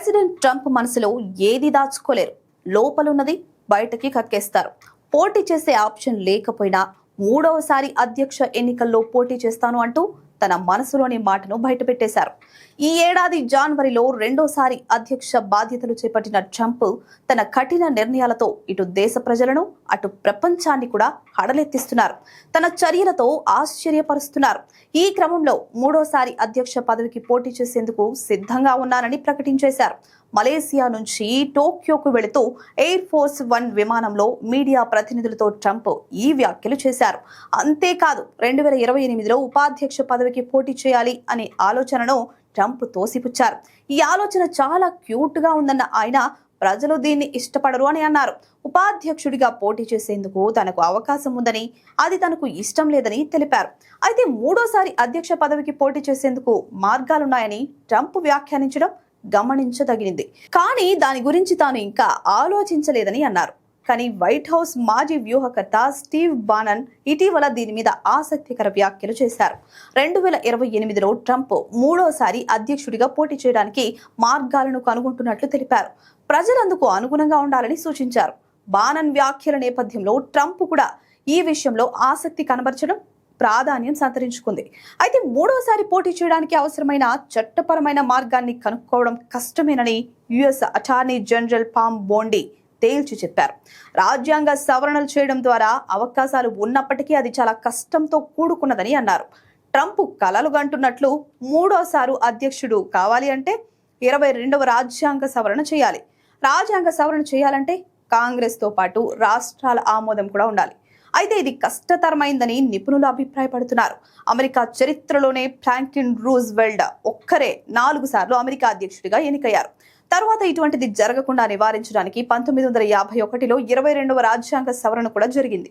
President Trump మనసులో ఏది దాచుకోలేరు. లోపలున్నది బయటకి కక్కేస్తారు. పోటీ చేసే ఆప్షన్ లేకపోయినా మూడవసారి అధ్యక్ష ఎన్నికల్లో పోటీ చేస్తాను అంటూ తన మనసులోని మాటను బయటపెట్టేశారు. ఈ ఏడాది జనవరిలో రెండోసారి అధ్యక్ష బాధ్యతలు చేపట్టిన ట్రంప్ తన కఠిన నిర్ణయాలతో ఇటు దేశ ప్రజలను అటు ప్రపంచాన్ని కూడా హడలెత్తిస్తున్నారు. తన చర్యలతో ఆశ్చర్యపరుస్తున్నారు. ఈ క్రమంలో మూడోసారి అధ్యక్ష పదవికి పోటీ చేసేందుకు సిద్ధంగా ఉన్నానని ప్రకటించేశారు. మలేసియా నుంచి టోక్యోకు వెళుతూ ఎయిర్ ఫోర్స్ వన్ విమానంలో మీడియా ప్రతినిధులతో ట్రంప్ ఈ వ్యాఖ్యలు చేశారు. అంతేకాదు రెండు వేల ఇరవై ఎనిమిదిలో ఉపాధ్యక్ష పదవి పదవికి పోటీ చేయాలి అనే ఆలోచనను ట్రంప్ తోసిపుచ్చారు. ఈ ఆలోచన చాలా క్యూట్గా ఉందన్న ఆయన ప్రజలు దీన్ని ఇష్టపడరు అని అన్నారు. ఉపాధ్యక్షుడిగా పోటీ చేసేందుకు తనకు అవకాశం ఉందని అది తనకు ఇష్టం లేదని తెలిపారు. అయితే మూడోసారి అధ్యక్ష పదవికి పోటీ చేసేందుకు మార్గాలున్నాయని ట్రంప్ వ్యాఖ్యానించడం గమనించదగినది. కానీ దాని గురించి తాను ఇంకా ఆలోచించలేదని అన్నారు. కానీ వైట్ హౌస్ మాజీ వ్యూహకర్త స్టీవ్ బానన్ ఇటీవల దీని మీద ఆసక్తికర వ్యాఖ్యలు చేశారు. రెండు వేల ఇరవై ఎనిమిదిలో ట్రంప్ మూడోసారి అధ్యక్షుడిగా పోటీ చేయడానికి మార్గాలను కనుగొంటున్నట్లు తెలిపారు. ప్రజలందుకు అనుగుణంగా ఉండాలని సూచించారు. బానన్ వ్యాఖ్యల నేపథ్యంలో ట్రంప్ కూడా ఈ విషయంలో ఆసక్తి కనబరచడం ప్రాధాన్యం సంతరించుకుంది. అయితే మూడోసారి పోటీ చేయడానికి అవసరమైన చట్టపరమైన మార్గాన్ని కనుక్కోవడం కష్టమేనని US attorney general Pam Bondi తేల్చి చెప్పారు. రాజ్యాంగ సవరణలు చేయడం ద్వారా అవకాశాలు ఉన్నప్పటికీ అది చాలా కష్టంతో కూడుకున్నదని అన్నారు. ట్రంప్ కలలు గంటున్నట్లు మూడోసారి అధ్యక్షుడు కావాలి అంటే ఇరవై రెండవ రాజ్యాంగ సవరణ చేయాలి. రాజ్యాంగ సవరణ చేయాలంటే కాంగ్రెస్తో పాటు రాష్ట్రాల ఆమోదం కూడా ఉండాలి. అయితే ఇది కష్టతరమైందని నిపుణులు అభిప్రాయపడుతున్నారు. అమెరికా చరిత్రలోనే ఫ్రాంక్లిన్ రూజ్వెల్డ్ ఒక్కరే నాలుగు సార్లు అమెరికా అధ్యక్షుడిగా ఎన్నికయ్యారు. తర్వాత ఇటువంటిది జరగకుండా నివారించడానికి పంతొమ్మిది వందల యాభై ఒకటిలో ఇరవై రెండవ రాజ్యాంగ సవరణ కూడా జరిగింది.